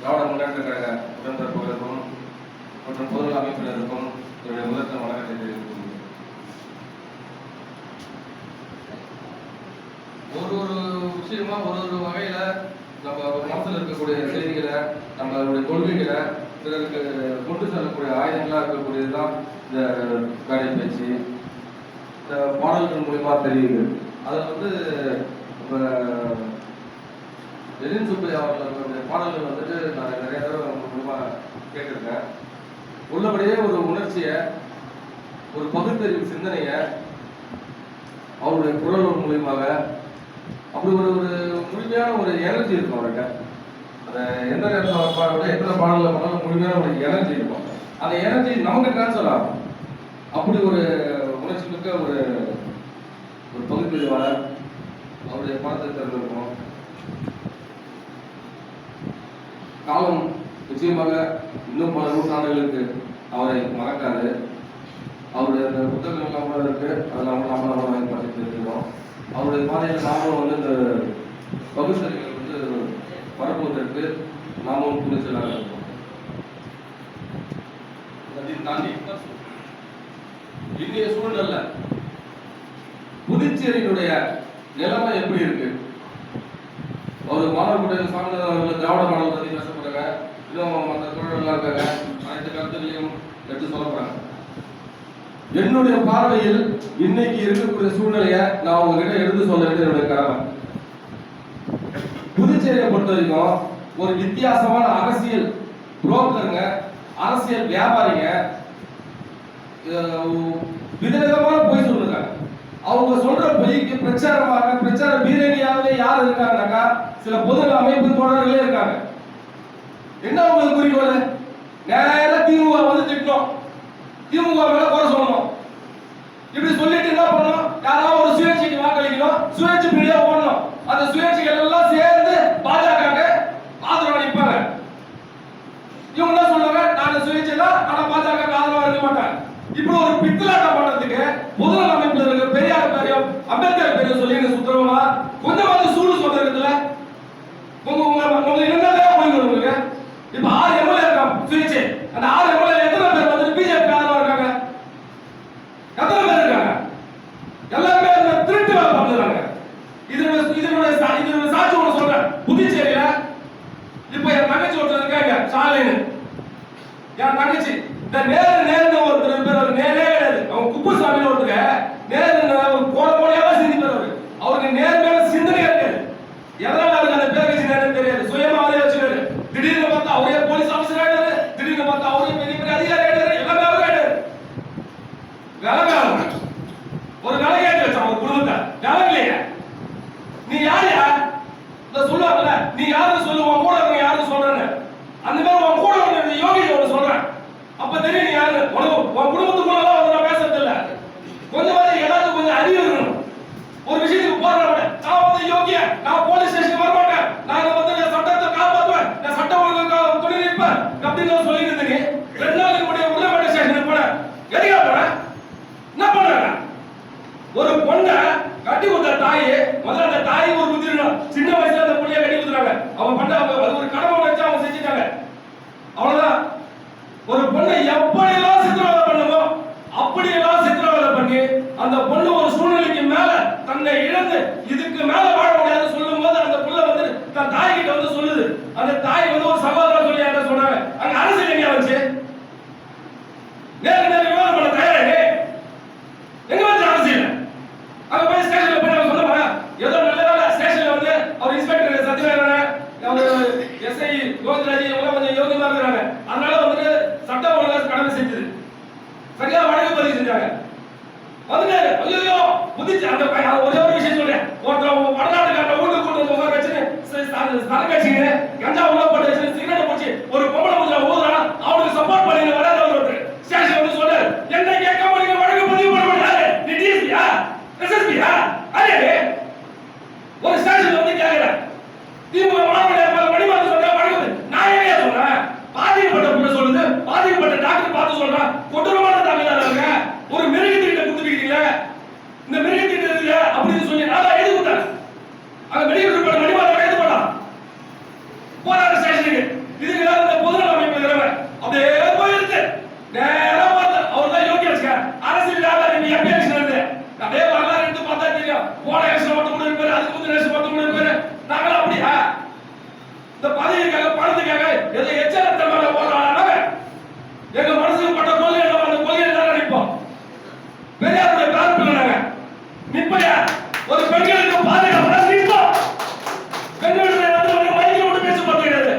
திராவிட முன்னேற்ற கழக உடன்பிறப்புகளுக்கும் மற்றும் பொது அமைப்பினருக்கும் என்னுடைய முதற்க வணக்கத்தை தெரிவித்துக் ஒரு ஒரு விஷயமா ஒரு ஒரு வகையில நம்ம மனசில் இருக்கக்கூடிய செய்திகளை நம்மளுடைய கொள்கைகளை பிறருக்கு கொண்டு செல்லக்கூடிய ஆயுதங்களா இருக்கக்கூடியதுதான் இந்த மேடை பேச்சு. இந்த பாடல்கள் மூலியமா தெரியுது. அதை வந்து இப்போ லெனின் சுப்பையா அவர்களுடைய பாடல்கள் வந்துட்டு நான் நிறைய தடவை அவங்க கேட்டிருக்கேன். உள்ளபடியே ஒரு உணர்ச்சியை ஒரு பகுத்தறிவு சிந்தனையை அவருடைய குரல் மூலியமாக அப்படி ஒரு ஒரு முழுமையான ஒரு எனர்ஜி இருக்கும் அவர்கிட்ட. அந்த எந்த நேரத்தில் பாடல எத்தனை பாடலில் பண்ணாலும் முழுமையான ஒரு எனர்ஜி இருக்கும். அந்த எனர்ஜி நமக்கு டிரான்ஸ்ஃபர் ஆகும். அப்படி ஒரு உணர்ச்சி மிக்க ஒரு ஒரு பகுத்தறிவாளர் அவருடைய பாடத்தை திறந்திருக்கும் காலம் நிச்சயமாக இன்னும் பல நூற்றாண்டுகளுக்கு அவரை மறக்காது. அவருடைய அந்த புத்தகங்கள்லாம் கூட இருக்கு. அதில் அவங்க நாம நம்ம வாங்கி இருக்கிறோம். அவருடைய பாதையில் நாமும் வந்து இந்த பகுசரிகள் வந்து பரப்புவதற்கு நாமும் துணிச்சலாக இருக்கோம். அதையும் தாண்டி இந்திய சூழ்நிலை புதுச்சேரியினுடைய நிலைமை எப்படி இருக்கு? ஒரு மாணவர்களுடைய சார்ந்த திராவிட மாணவர்கள் பத்தி பேச இன்னும் மற்ற இருக்காங்க. அனைத்து கருத்துக்களையும் எடுத்து சொல்ல போறாங்க. என்னுடைய பார்வையில் இன்னைக்கு இருக்கக்கூடிய சூழ்நிலையை நான் உங்ககிட்ட எடுத்து சொல்ல வேண்டியது என்னுடைய கடமை. புதுச்சேரியை பொறுத்த வரைக்கும் ஒரு வித்தியாசமான அரசியல் புரோக்கருங்க அரசியல் வியாபாரிங்க அஹ், விதவிதமான பொய் சொல்லுங்க அவங்க சொல்ற பொய்க்கு பிரச்சாரமாக பிரச்சார பீரணியாகவே யார் இருக்காங்கனாக்கா சில பொது அமைப்பு தொடர்களே இருக்காங்க. என்ன உங்களுக்கு குறிக்கோள் நேரம் திமுக வந்து திட்டணும் திமுக மேல குறை சொல்லணும். இப்படி சொல்லிட்டு என்ன பண்ணணும்? யாராவது ஒரு சுயேட்சைக்கு வாக்களிக்கணும். சுயேட்சை பிடியா ஓடணும். அந்த சுயேட்சைகள் எல்லாம் சேர்ந்து பாஜக ஆதரவு அளிப்பாங்க. இவங்க என்ன சொல்றாங்க நான் சுயேட்சை தான் ஆனா பாஜக ஆதரவா இருக்க மாட்டேன். இப்படி ஒரு பித்தலாட்டம் பண்றதுக்கு முதல் அமைப்பில் இருக்க பெரியார் பெரியம் அம்பேத்கர் பேரையும் சொல்லி சுத்தரவா கொஞ்சம் வந்து சூடு சொல்றதுல உங்க உங்க உங்க என்னதான் போய் உங்களுக்கு இப்ப ஆறு எம்எல்ஏ இருக்கான் சுயிச்சு அந்த ஆறு எம்எல்ஏ எத்தனை பேர் வந்து பிஜேபி ஆதரவா இருக்காங்க? எத்தனை பேர் இருக்காங்க? எல்லாருமே அந்த திருட்டு வேலை பண்ணுறாங்க இதனுடைய இதனுடைய இதனுடைய சாட்சி ஒன்று சொல்றேன். புதுச்சேரியில இப்ப என் தங்கச்சி ஒருத்தர் இருக்காங்க ஸ்டாலின் என் தங்கச்சி. இந்த நேரு நேருன்னு ஒருத்தர் பேர் அவர் நேரே கிடையாது அவன் குப்புசாமின்னு ஒருத்தர் நேரு போன போனையெல்லாம் சிந்திப்பார் அவரு அவருக்கு நேர் மேல சிந்தனையே இருக்காது எதனால அவருக்கு அந்த பேர் வச்சு நேரம் தெரியாது சுயமா அவரே வச்சுக்காரு திடீர்னு பார்த்தா அவரே போலீஸ் ஆபீசர் ஆயிடுறாரு திடீர்னு பார்த்தா அவரே பெரிய பெரிய அதிகாரி ஆயிடுறாரு எல்லாமே அவரே ஆயிடுறாரு வேலை ஒரு வேலை கேட்டு வச்சான் ஒரு குடும்பத்தை வேலை இல்லையா நீ யாரியா இந்த சொல்லுவாங்கல்ல நீ யாருன்னு சொல்லு உன் கூட இருக்க யாருன்னு சொல்றேன்னு அந்த மாதிரி உன் கூட இருக்க யோகி ஒன்று சொல்றேன் அப்ப தெரியும் நீ யாரு உனக்கு உன் குடும்பத்துக்குள்ள எல்லாம் வந்து நான் பேசுறது இல்ல கொஞ்சமாவது ஏதாவது கொஞ்சம் அறிவு இருக்கணும் ஒரு விஷயத்துக்கு போராட நான் வந்து யோகிய நான் போலீஸ் ஸ்டேஷன் வர மாட்டேன் நான் வந்து என் சட்டத்தை காப்பாத்துவேன் நான் சட்டம் ஒழுங்கு துணை நிற்பேன் அப்படின்னு நான் சொல்லிட்டு இருந்தேன் ரெண்டு நாளுக்கு முன்னாடி உள்ளமேட்ட ஸ்டேஷனுக்கு போனேன் எதுக்கா போனேன் என்ன பண்ணாங்க ஒரு பொண்ணை கட்டி கொடுத்த தாய் முதல்ல அந்த தாய் ஒரு குதிரணும் சின்ன வயசுல அந்த புள்ளைய கட்டி கொடுத்துறாங்க அவன் பண்ண அவங்க அது ஒரு கடமை வச்சு அவங்க செஞ்சுட்டாங்க அவ்வளவுதான் ஒரு பொண்ணை எப்படியெல்லாம் சித்திரவதை பண்ணுமோ அப்படியெல்லாம் சித்திரவதை பண்ணி அந்த பொண்ணு ஒரு சூழ்நிலைக்கு மேல தன்னை இழந்து இதுக்கு மேல வாழ முடியாது சொல்லும் போது அந்த புள்ள வந்து தன் தாய் கிட்ட வந்து சொல்லுது அந்த தாய் வந்து ஒரு சகோதரர் சொல்லி என்ன சொன்னாங்க அங்க அரசியல் எங்க வச்சு நேருக்கு நேருக்கு விவாதம் பண்ண தயாரே எங்க வச்சு அரசியல் அங்க போய் ஸ்டேஷன்ல போய் நம்ம சொல்லுமா ஏதோ நல்ல வேலை ஸ்டேஷன்ல வந்து அவர் இன்ஸ்பெக்டர் சத்யநாராயண அவர் எஸ்ஐ கோவிந்தராஜ் இவங்க கொஞ்சம் யோகியமா இருக்கிறாங்க அதனால வந்துட்டு சட்டம் ஒழுங்கா கடமை செஞ்சது சரியா வழக்கு பதிவு செஞ்சாங்க வந்துட்டாரு ஐயோ புதிச்சு அந்த பையன் அது ஒரே ஒரு விஷயம் சொல்றேன் ஒருத்தர் வடநாட்டுக்காரன் வீட்டு கூட்டு வந்து உட்கார வச்சுன்னு தலை கட்சிங்க கஞ்சா உள்ள போட்டு வச்சு சிகரெட் போச்சு ஒரு பொம்பளை முதல்ல ஊதுறான் அவனுக்கு சப்போர்ட் பண்ணி வராத ஒருத்தர் ஸ்டேஷன் வந்து சொல்றாரு என்ன கேட்காம நீங்க வழக்கு பதிவு பண்ண மாட்டாரு நீ டிஎஸ்பியா எஸ்எஸ்பியா அரே ஒரு ஸ்டேஷன் வந்து கேக்குறேன் திமுக மாவட்ட பல மணிமாறு சொல்ற வழக்கு பதிவு. நான் ஏன் சொல்றேன் பாதிக்கப்பட்ட புள்ள சொல்லுது பாதிக்கப்பட்ட டாக்டர் பார்த்து சொல்றான் கொடூரமான தாக்குதல் ஒரு மிருகத்திட்ட கொடுத்துருக்கீங்களே இந்த மிருகத்திட்ட இருக்குல்ல அப்படின்னு சொல்லி நான் தான் எழுதி கொடுத்தேன் அங்க மெடிக்கல் ரிப்போர்ட் மணிமாறு எழுதி போட்டான் பதவிக்காக பணத்துக்காக ஏதோ எச்சரித்தமான போடுறாங்க எங்க மனசுக்கு பட்ட கொள்கை என்ன அந்த கொள்கையை தான் நிற்போம் பெரியாருடைய பேர் பிள்ளை நாங்க நிப்பையா ஒரு பெண்களுக்கு பாதுகாப்பு நிற்போம் பெண்களுடைய வந்து ஒரு மைக்கில் மட்டும் பேச போறது கிடையாது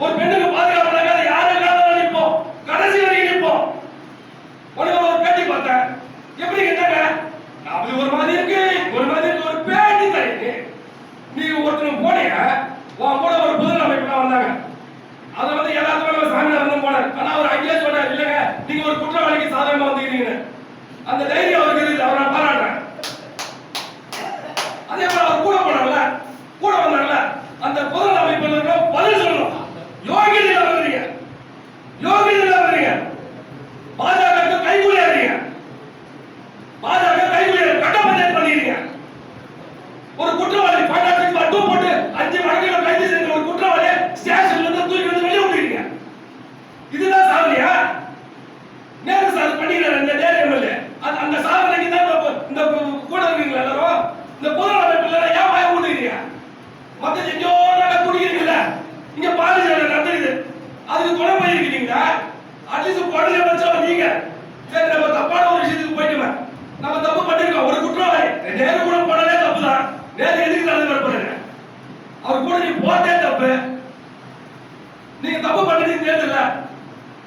ஒரு பெண்ணுக்கு பாதுகாப்பு நாங்க யாருக்காக நிற்போம் கடைசி வரைக்கும் நிற்போம் உனக்கு ஒரு பேட்டி பார்த்தேன் எப்படி கேட்டாங்க அப்படி ஒரு மாதிரி இருக்கு ஒரு மாதிரி இருக்கு ஒரு பேட்டி தரீங்க நீ ஒருத்தர் போனீங்க உன் கூட ஒரு புது அமைப்புலாம் வந்தாங்க அதை வந்து எல்லாத்துக்கும் நம்ம சாமியார் வந்து போனார் ஆனா அவர் அங்கேயே சொன்னார் இல்லங்க நீங்க ஒரு குற்றவாளிக்கு சாதகமா வந்துக்கிறீங்கன்னு அந்த தைரியம் அவருக்கு இருக்குது அவரை நான் பாராட்டுறேன் அதே போல அவர் கூட போனார்ல கூட வந்தார்ல அந்த பொது அமைப்புல இருக்க பதில் சொல்லணும் யோகிதை இல்லாம வரீங்க யோகிதை இல்லாம வரீங்க பாஜக கைகூலியா இருக்கீங்க பாஜக கைகூலியா கட்ட பஞ்சாயத்து பண்ணிக்கிறீங்க ஒரு குற்றவாளி ஃபைனான்சியல் பட்டு போட்டு அஞ்சு வழக்குகள் கைது செஞ்ச ஒரு குற்றவாளி ஸ்டேஷன்ல இருந்து தூக்கி வந்து வெளியே விட்டுறீங்க இதுதான் சாதனையா நேரு சார் பண்ணிக்கிறார் இந்த நேரு எம்எல்ஏ அந்த அந்த சாதனைக்கு தான் இந்த- இந்த கூட இருக்கீங்களா எல்லாரும் இந்த பொது அமைப்புல ஏன் வாய விட்டுக்கிறீங்க மத்த எங்கேயோ நாங்க குடிக்கிறீங்கல்ல இங்க பாலிசி நடந்துக்குது அதுக்கு துணை போயிருக்கீங்களா அட்லீஸ்ட் குறைஞ்சபட்சம் நீங்க. சரி நம்ம தப்பான ஒரு விஷயத்துக்கு போயிட்டுமே. நம்ம தப்பு பண்ணிருக்கோம். ஒரு குற்றவாளி. நேரு கூட போனதே தப்பு தான் நேரு எதுக்கு தலைவர் பண்ணுங்க அவர் கூட நீ போட்டே தப்பு. நீங்க தப்பு பண்ணிட்டு தேர்தல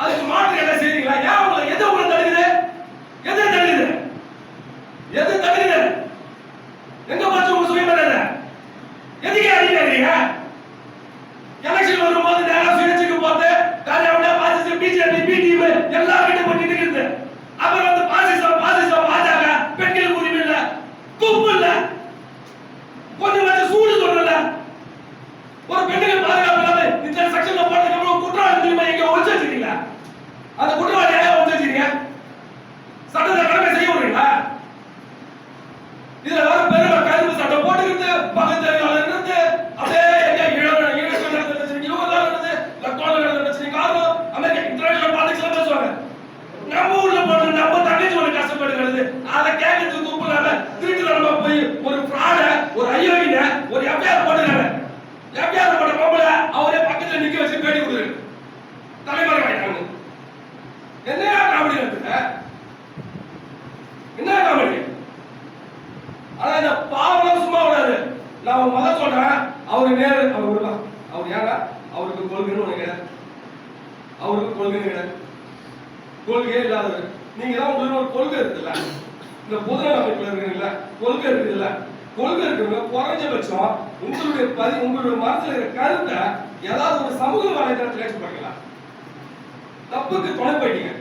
அதுக்கு மாற்று என்ன செய்றீங்களா? ஏன் உங்களை எது உங்களை தடுக்குது எது தடுக்குது எது தடுக்குது எங்க பார்த்து உங்க சுயமரியாதை எதுக்கு அடிக்கிறீங்க எலெக்ஷன் வரும்போது நேரா சுயேட்சைக்கு போட்டு காரியாவிட பாசிசம் பிஜேபி பிடிஎம் எல்லாம் வீட்டு பண்ணிட்டு இருக்குது அப்புறம் வந்து பாசிசம் பாசிசம் பாஜக பெண்களுக்கு உரிமை இல்ல துப்பு இல்ல கொஞ்சம் கொஞ்சம் சூடு சொல்லல ஒரு பெண்ணுக்கு பாதுகாப்பு இல்லாம இந்த செக்ஷன்ல போட்டதுக்கு அப்புறம் குற்றவாளி திரும்ப எங்க ஒழிச்சு வச்சிருக்கீங்களா அந்த குற்றவாளி யாரையா ஒழிச்சு வச்சிருக்கீங்க சட்டத்தை கடமை செய்ய விடுறீங்களா இதுல வர பெருமை கருப்பு சட்டை போட்டுக்கிட்டு பகுத்தறிவாளர் இருந்து அப்படியே எங்க ஈழ ஈழ நடந்த பிரச்சனை யூகோஸ்லாவியா நடந்தது லக்னோல நடந்த பிரச்சனை காரணம் அமெரிக்கா இன்டர்நேஷனல் பாலிடிக்ஸ்ல பேசுவாங்க நம்ம ஊர்ல போட்டு நம்ம தங்கச்சி ஒரு கஷ்டப்படுகிறது அதை கேட்கறதுக்கு துப்பு இல்லாம திருட்டு நம்ம போய் ஒரு ஃப்ராட ஒரு ஐயோகின ஒரு எஃப்ஐஆர் போட்டுறாங்க எஃப்ஐஆர் போட்ட பொம்பளை அவரே பக்கத்துல நிக்க வச்சு பேட்டி கொடுக்குறாரு தலைமறை ஆயிட்டாங்க என்ன காமெடி நடக்குது என்ன காமெடி ஆனா இந்த பாவம் சும்மா விடாது நான் உன் மத சொல்றேன் அவரு நேரு அவர் விடலாம் அவர் ஏங்க அவருக்கு கொள்கைன்னு ஒண்ணு கிடையாது அவருக்கு கொள்கை கிடையாது கொள்கையே இல்லாதவர். நீங்க தான் உங்களுக்கு ஒரு கொள்கை இருக்குல்ல? இந்த பொதுநல அமைப்புல இருக்குல்ல கொள்கை இருக்குல்ல கொள்கை இருக்கிறவங்க குறைஞ்சபட்சம் உங்களுடைய பதி உங்களுடைய மனசுல இருக்கிற கருத்தை ஏதாவது ஒரு சமூக வலைதளத்தில் ஏற்றி தப்புக்கு துணை போயிட்டீங்க.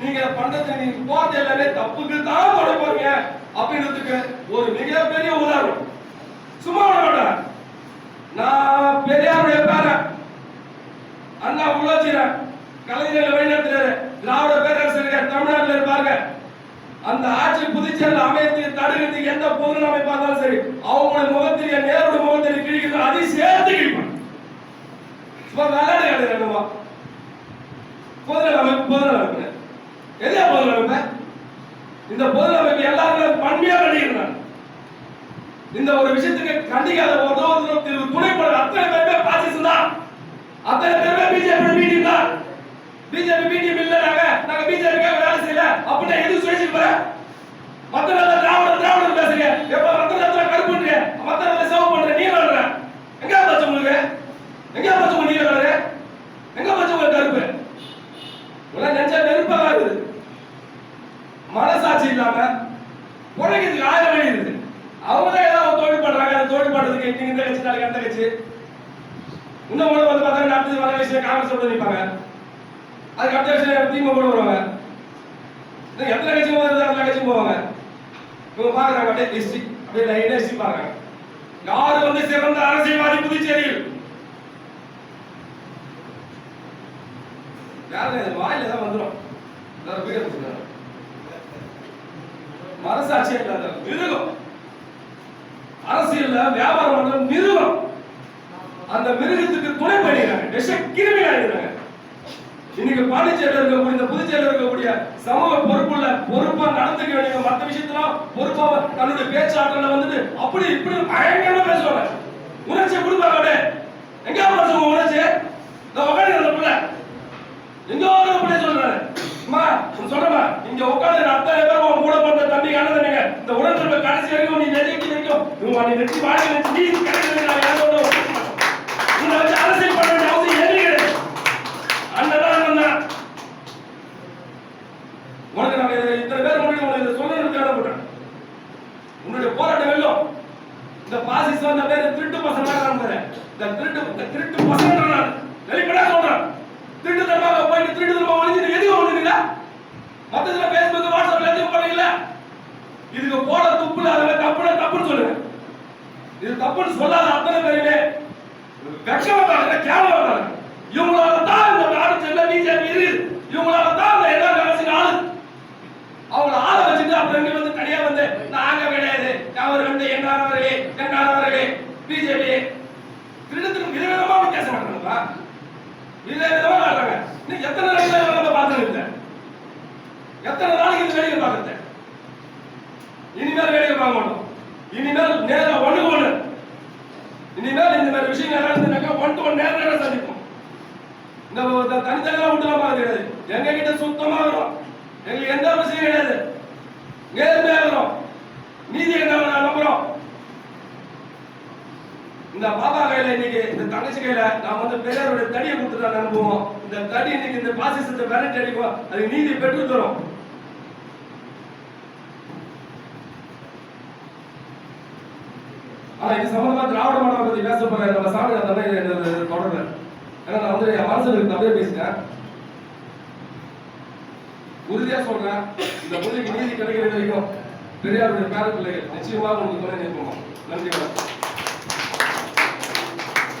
நீங்க பண்றது நீங்க போறது எல்லாமே தப்புக்கு தான் துணை போறீங்க அப்படின்றதுக்கு ஒரு மிகப்பெரிய உதாரணம். சும்மா விட மாட்டேன். நான் பெரியாருடைய பேரன். அண்ணா உள்ளாச்சிறேன் கலைஞர்களை வழிநடத்துறாரு. திராவிட பேரரசர்கள் தமிழ்நாட்டில் இருப்பாங்க. அந்த ஆட்சி புதுச்சேரியில் அமையத்துக்கு தடுக்கிறதுக்கு எந்த பொருள் அமைப்பா இருந்தாலும் சரி அவங்களோட முகத்திலேயே நேரோட முகத்தில் கிழிக்கிறது அதையும் சேர்த்து கிழிப்பாங்க. சும்மா விளையாடு கிடையாது என்னமோ பொதுநல அமைப்பு பொதுநல அமைப்பு. எதே பொதுநல அமைப்பு? இந்த பொதுநல அமைப்பு எல்லாருமே பண்மையாக கண்டிக்கிறாங்க. இந்த ஒரு விஷயத்துக்கு கண்டிக்காத ஒரு ஒரு துணைப்பட அத்தனை பேருமே பாசிசம் தான். அத்தனை பேர் பிஜேபி மீட்டிங் தான் பிஜேபி மீட்டிங் இல்ல நாங்க நாங்க பிஜேபிக்காக வேலை செய்யல அப்படின்னா எது சுயேட்சைக்கு போற மத்த நல்ல திராவிட திராவிடம் பேசுறீங்க எப்ப மத்த நேரத்துல கருப்புன்றீங்க மத்த நேரத்துல சேவ் பண்ற நீ வளர்ற எங்க போச்சு உங்களுக்கு? எங்க போச்சு உங்க நீல வளரு எங்க உங்க கருப்பு? உள்ள நெஞ்ச நெருப்பா இருக்குது. மனசாட்சி இல்லாம உழைக்கிறதுக்கு ஆயிரம் வழி இருக்குது. அவங்க தான் ஏதாவது தொழில் பண்றாங்க அந்த தொழில் பண்றதுக்கு இன்னைக்கு இந்த கட்சி நாளைக்கு அந்த கட்சி. இன்னும் வந்து பார்த்தா அடுத்தது வர விஷயம் காங்கிரஸ் கூட நிற்பாங்க அதுக்கு அடுத்த விஷயம் திமுக கூட வருவாங்க. எத்தனை கட்சி வருது அந்த கட்சி போவாங்க. இவங்க பாக்குறாங்க அப்படியே ஹிஸ்டரி அப்படியே லைனா ஹிஸ்டரி பாக்குறாங்க. யாரு வந்து சிறந்த அரசியல்வாதி புதுச்சேரியில்? யாரு வாயில தான் வந்துடும் எல்லாரும் வீடியோ கொடுக்குறாங்க மனசாட்சியே இல்லாத மிருகம். அரசியல்ல வியாபாரம் பண்ற மிருகம். அந்த மிருகத்துக்கு துணை பண்ணிடுறாங்க. விஷ கிருமி ஆயிடுறாங்க இன்னைக்கு பாண்டிச்சேரியில் இருக்கக்கூடிய இந்த புதுச்சேரியில் இருக்கக்கூடிய சமூக பொறுப்புள்ள பொறுப்பா நடந்துக்க வேண்டிய மற்ற விஷயத்துல பொறுப்பா தன்னுடைய பேச்சாற்றல வந்துட்டு அப்படி இப்படி பயங்கரமா பேசுவாங்க. உணர்ச்சி கொடுப்பாங்க எங்க பேசுவோம் உணர்ச்சி இந்த உட்காந்து அந்த பிள்ளை. எங்க ஒரு பிள்ளை சொல்றேன் அம்மா சொல்றமா இங்க உட்காந்து அத்தனை பேர் உன் கூட பிறந்த தம்பி அண்ணன் நீங்க இந்த உடம்பு கடைசி வரைக்கும் நீ நெருக்கி நிற்கும். நீ நெற்றி வாங்கி நிறுத்தி நீ கடைசி அரசியல் பண்ண வேண்டிய அவசியம் எதுவும் கிடையாது அண்ணன் தான் அண்ணன் தான் உனக்கு நான் இதை இத்தனை பேர் முன்னாடி உனக்கு இதை சொல்லணும்னு தேவைப்பட்டேன் உன்னுடைய போராட்டம் வெல்லும். இந்த பாசிசம் இந்த பேர் திருட்டு பசங்க இந்த திருட்டு இந்த திருட்டு பசங்க நான். வெளிப்படையா சொல்றேன். திருட்டு தரமாக போயிட்டு திருட்டு தரமா ஒழிஞ்சு எதுக்கு ஒழுங்குல மத்ததுல பேஸ்புக் வாட்ஸ்அப்ல எதுவும் பண்ணல. இதுக்கு போட துப்புல அதுல தப்புல தப்புன்னு சொல்லுங்க இது தப்புன்னு சொல்லாத அத்தனை பேருமே வெக்கமாக கேவலமாக இவங்களால தான் இந்த நாடு செல்ல பிஜேபி இருக்கு. இவங்களால தான் இந்த எல்லா கவர்ச்சி ஆளு அவங்கள ஆள வச்சுட்டு அப்புறம் இங்க வந்து தனியா வந்து நாங்க கிடையாது அவர் வந்து என்னாரவர்களே என்னாரவர்களே பிஜேபி திருடத்துக்கு விதவிதமா வித்தியாசம் பண்றாங்களா விதவிதமா ஆடுறாங்க நீ எத்தனை நாளைக்கு நம்ம பார்த்துருக்க எத்தனை நாளைக்கு இந்த வேடிக்கை பார்க்கறது இனிமேல் வேடிக்கை பார்க்க மாட்டோம். இனிமேல் நேரா ஒண்ணுக்கு ஒண்ணு இனிமேல் இந்த மாதிரி விஷயம் நடந்துனாக்கா ஒன் டு ஒன் நேரம் நேரம் சந்திப்போம்? இந்த இந்த விட்டுலாம் பார்க்க கிடையாது எங்க கிட்ட சுத்தமா வரும் எங்களுக்கு எந்த அவசியம் கிடையாது. நேர்மையா வரும் நீதி என்ன நம்புறோம். இந்த பாபா கையில இன்னைக்கு இந்த தங்கச்சி கையில நான் வந்து பெரியாருடைய தடியை கொடுத்து அனுப்புவோம். இந்த தடி இன்னைக்கு இந்த பாசிசத்தை விரட்டி அடிக்கும். அது நீதி பெற்று தரும். ஆனா இது சம்பந்தமா திராவிட மாடலை பத்தி பேச போறேன் நம்ம சாமி அந்த தொடர்ல ஏன்னா நான் வந்து என் மனசுல தப்பே பேசிட்டேன். உறுதியா சொல்றேன் இந்த மொழிக்கு நீதி கிடைக்கிற வரைக்கும் பெரியாருடைய பேர பிள்ளைகள் நிச்சயமாக உங்களுக்கு துணை நிற்போம் நன்றி வணக்கம்.